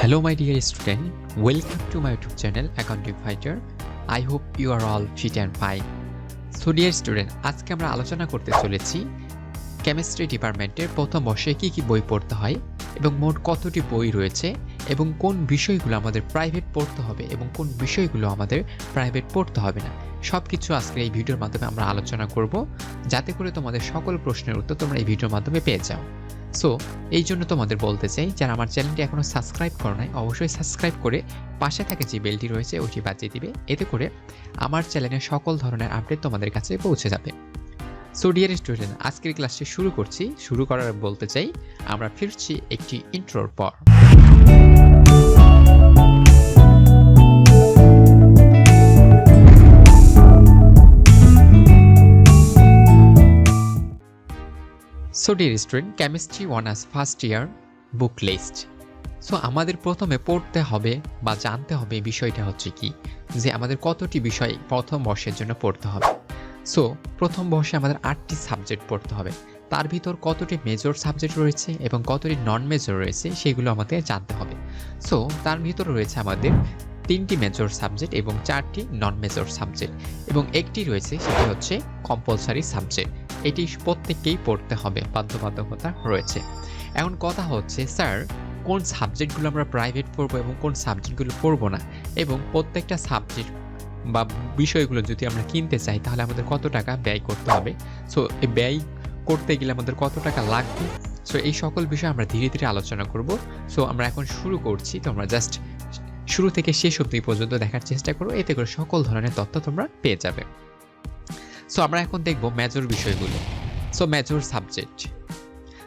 Hello, my dear student. Welcome to my YouTube channel, Accounting Fighter. I hope you are all fit and fine. So, dear student, আজকে আমরা আলোচনা করতে চলেছি chemistry ডিপার্টমেন্টের প্রথম বর্ষে কি কি বই পড়তে হয় এবং মোট কতটি বই রয়েছে এবং কোন বিষয়গুলো আমাদের প্রাইভেট পড়তে হবে এবং কোন বিষয়গুলো আমাদের প্রাইভেট পড়তে হবে না সব কিছু আজকের এই ভিডিওর মাধ্যমে আমরা আলোচনা করব যাতে করে তোমাদের সকল প্রশ্নের উত্তর তোমরা এই ভিডিওর মাধ্যমে পেয়ে যাও সো, এই জন্য তোমাদের বলতে চাই, যারা আমার চ্যানেলটি এখনও সাবস্ক্রাইব করো নাই, অবশ্যই সাবস্ক্রাইব করে পাশে থাকে যে বেলটি রয়েছে, ওটি বাজিয়ে দিবে। এতে করে আমার চ্যানেলের সকল ধরনের আপডেট তোমাদের কাছে পৌঁছে যাবে। সো, ডিয়ার স্টুডেন্ট, আজকের ক্লাসটি শুরু করছি। শুরু করার বলতে চাই, আমরা ফিরছি একটি ইন্ট্রোর পর। So dear student chemistry one as first year book list so আমাদের প্রথমে পড়তে হবে বা জানতে হবে বিষয়টা হচ্ছে কি, যে আমাদের কতটি বিষয় প্রথম বর্ষের জন্য পড়তে হবে। সো প্রথম বর্ষে আমাদের আটটি সাবজেক্ট পড়তে হবে। তার ভিতর কতটি মেজর সাবজেক্ট রয়েছে এবং কতটি নন মেজর রয়েছে সেগুলো আমাদের জানতে হবে। সো তার ভিতর রয়েছে আমাদের তিনটি মেজর সাবজেক্ট এবং চারটি নন মেজর সাবজেক্ট এবং একটি রয়েছে সেটি হচ্ছে কম্পালসারি সাবজেক্ট এটি প্রত্যেককেই পড়তে হবে, বাধ্যবাধকতা রয়েছে। এখন কথা হচ্ছে, স্যার, কোন সাবজেক্টগুলো আমরা প্রাইভেট পড়ব এবং কোন সাবজেক্টগুলো পড়ব না? এবং প্রত্যেকটা সাবজেক্ট বা বিষয়গুলো যদি আমরা কিনতে চাই, তাহলে আমাদের কত টাকা ব্যয় করতে হবে? সো এই ব্যয় করতে গেলে আমাদের কত টাকা লাগবে? সো এই সকল বিষয় আমরা ধীরে ধীরে আলোচনা করব। সো আমরা এখন শুরু করছি। তোমরা জাস্ট শুরু থেকে শেষ অবধি পর্যন্ত দেখার চেষ্টা করো। এতে করে সকল ধরনের তথ্য তোমরা পেয়ে যাবে। সো আমরা এখন দেখব মেজর বিষয়গুলো। So major subject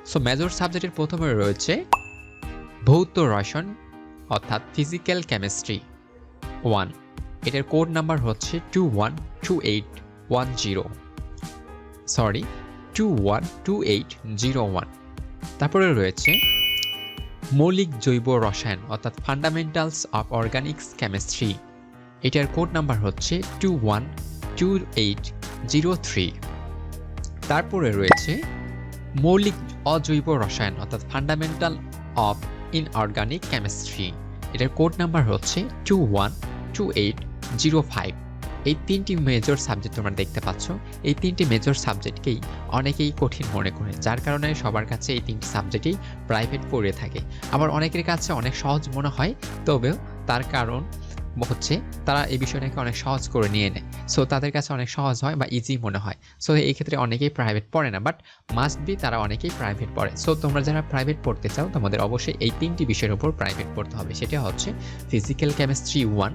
so major সাবজেক্টের প্রথমে রয়েছে ভৌত রসায়ন, অর্থাৎ ফিজিক্যাল কেমিস্ট্রি ওয়ান এটার কোড নাম্বার হচ্ছে two one two eight one zero sorry two one two eight zero one তারপরে রয়েছে মৌলিক জৈব রসায়ন, অর্থাৎ ফান্ডামেন্টালস অফ অর্গানিক্স কেমিস্ট্রি এটার কোড নাম্বার হচ্ছে two one two eight zero three. তারপরে রয়েছে মৌলিক অজৈব রসায়ন, অর্থাৎ ফান্ডামেন্টাল অফ ইনঅর্গানিক কেমিস্ট্রি এটার কোড নাম্বার হচ্ছে two one two eight zero five এই তিনটি মেজর সাবজেক্ট তোমরা দেখতে পাচ্ছ। এই তিনটি মেজর সাবজেক্টকেই অনেকেই কঠিন মনে করে, যার কারণে সবার কাছে এই তিনটি সাবজেক্টেই প্রাইভেট পড়ে থাকে। আবার অনেকের কাছে অনেক সহজ মনে হয়, তবেও তার কারণ হচ্ছে তারা এই বিষয়টাকে অনেক সহজ করে নিয়ে নেয়। সো তাদের কাছে অনেক সহজ হয় বা ইজি মনে হয়। সো এই ক্ষেত্রে অনেকেই প্রাইভেট পড়ে না বাট মাস্ট বি তারা অনেকেই প্রাইভেট পড়ে। সো তোমরা যারা প্রাইভেট পড়তে চাও, তোমাদের অবশ্যই এই তিনটি বিষয়ের উপর প্রাইভেট পড়তে হবে। সেটা হচ্ছে physical chemistry one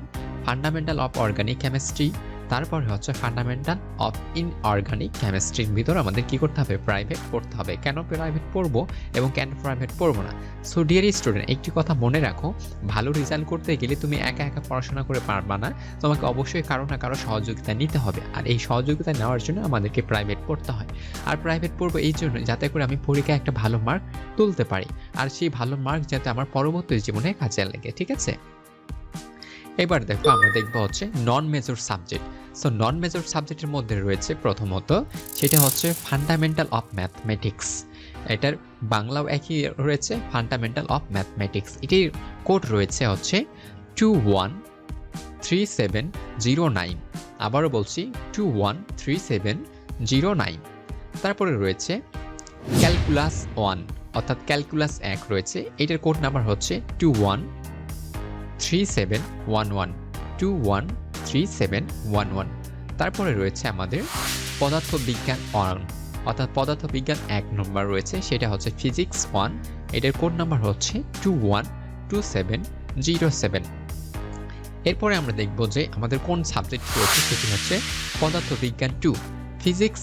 fundamental of organic chemistry তারপরে হচ্ছে ফান্ডামেন্টাল অফ ইনঅর্গানিক কেমিস্ট্রির ভিতর আমাদের কি করতে হবে? প্রাইভেট পড়তে হবে। কেন প্রাইভেট পড়ব এবং কেন প্রাইভেট পড়ব না? সো ডিয়ার স্টুডেন্ট একটি কথা মনে রাখো। ভালো রেজাল্ট করতে গেলে তুমি একা একা পড়াশোনা করে পারবা না। তোমাকে অবশ্যই কারও না কারও সহযোগিতা নিতে হবে। আর এই সহযোগিতা নেওয়ার জন্য আমাদেরকে প্রাইভেট পড়তে হয়। আর প্রাইভেট পড়ব এই জন্য যাতে করে আমি পরীক্ষায় একটা ভালো মার্ক তুলতে পারি। আর সেই ভালো মার্ক যাতে আমার পরবর্তী জীবনে কাজে লাগে। ঠিক আছে? এবার দেখো আমরা দেখব হচ্ছে non major subject so non major সাবজেক্টের মধ্যে রয়েছে প্রথমত, সেটা হচ্ছে ফান্ডামেন্টাল অফ ম্যাথমেটিক্স এটার বাংলাও একই রয়েছে ফান্ডামেন্টাল অফ ম্যাথমেটিক্স এটির কোড রয়েছে হচ্ছে two one three seven zero nine আবারও বলছি two one three seven zero nine তারপরে রয়েছে ক্যালকুলাস ওয়ান অর্থাৎ ক্যালকুলাস এক রয়েছে। এটার কোড নাম্বার হচ্ছে two one three seven one one two one three seven one one তারপরে রয়েছে আমাদের পদার্থবিজ্ঞান ওয়ান অর্থাৎ পদার্থবিজ্ঞান এক নম্বর রয়েছে, সেটা হচ্ছে ফিজিক্স ওয়ান এটার কোড নাম্বার হচ্ছে two one two seven zero seven এরপরে আমরা দেখব যে আমাদের কোন সাবজেক্ট রয়েছে, সেটি হচ্ছে পদার্থবিজ্ঞান টু ফিজিক্স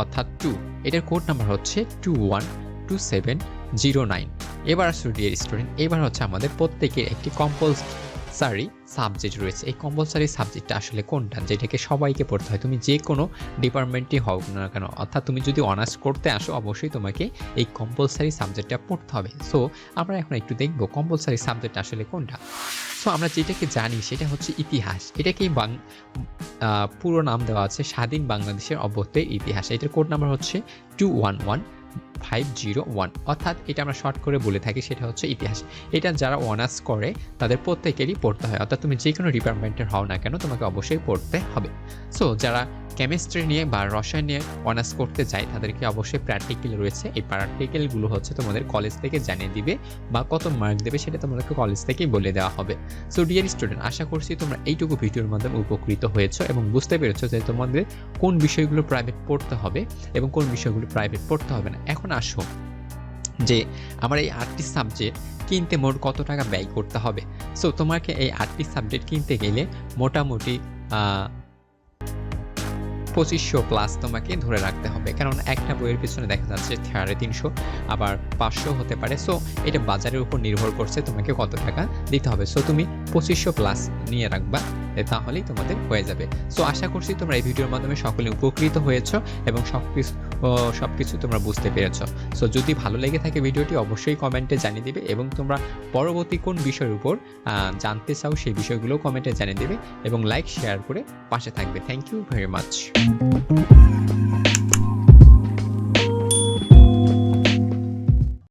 অর্থাৎ টু এটার কোড নাম্বার হচ্ছে two one two seven zero nine এবার আসলে ডিয়ার স্টুডেন্ট এবার হচ্ছে আমাদের প্রত্যেকের একটি কম্পালসারি সাবজেক্ট রয়েছে। এই কম্পালসারি সাবজেক্টটা আসলে কোনটা? যেটাকে সবাইকে পড়তে হয়। তুমি যে কোনো ডিপার্টমেন্টই হও না কেন, অর্থাৎ তুমি যদি অনার্স করতে আসো, অবশ্যই তোমাকে এই কম্পালসারি সাবজেক্টটা পড়তে হবে। সো আমরা এখন একটু দেখব কম্পালসারি সাবজেক্ট আসলে কোনটা? সো আমরা যেটাকে জানি সেটা হচ্ছে ইতিহাস। এটাকেই বাং পুরো নাম দেওয়া আছে স্বাধীন বাংলাদেশের অভ্যুত্থানের ইতিহাস। এটার কোড নাম্বার হচ্ছে two one one five zero one অর্থাৎ এটা আমরা শর্ট করে বলে থাকি, সেটা হচ্ছে ইতিহাস। এটা যারা অনার্স করে, তাদের প্রত্যেকেরই পড়তে হয়। অর্থাৎ তুমি যে কোনো ডিপার্টমেন্টের হও না কেন, তোমাকে অবশ্যই পড়তে হবে। সো যারা কেমিস্ট্রি নিয়ে বা রসায়ন নিয়ে অনার্স করতে যায়, তাদেরকে অবশ্যই প্র্যাকটিক্যাল রয়েছে। এই প্র্যাকটিক্যালগুলো হচ্ছে তোমাদের কলেজ থেকে জানিয়ে দিবে বা কত মার্ক দেবে, সেটা তোমাদেরকে কলেজ থেকেই বলে দেওয়া হবে। সো ডিয়ার স্টুডেন্ট আশা করছি তোমরা এইটুকু ভিডিওর মাধ্যমে উপকৃত হয়েছো এবং বুঝতে পেরেছ যে তোমাদের কোন বিষয়গুলো প্রাইভেট পড়তে হবে এবং কোন বিষয়গুলো প্রাইভেট পড়তে হবে না। এখন আসো। যে, আমার এই আটটি সাবজেক্ট কিনতে মোট কত টাকা ব্যয় করতে হবে? সো তোমাকে এই আটটি সাবজেক্ট কিনতে গেলে মোটামুটি পঁচিশশো প্লাস তোমাকে ধরে রাখতে হবে। কারণ একটা বইয়ের পিছনে দেখা যাচ্ছে সাড়ে তিনশো, আবার পাঁচশো হতে পারে। সো এটা বাজারের উপর নির্ভর করছে তোমাকে কত টাকা দিতে হবে। সো তুমি পঁচিশশো প্লাস নিয়ে রাখবা। তাহলেই তোমাদের হয়ে যাবে। সো আশা করছি তোমরা এই ভিডিওর মাধ্যমে সকলে উপকৃত হয়েছ এবং সব কিছু সব কিছু তোমরা বুঝতে পেরেছ। সো যদি ভালো লেগে থাকে ভিডিওটি, অবশ্যই কমেন্টে জানিয়ে দিবে এবং তোমরা পরবর্তী কোন বিষয়ের উপর জানতে চাও সেই বিষয়গুলো কমেন্টে জানিয়ে দেবে এবং লাইক শেয়ার করে পাশে থাকবে। Thank you very much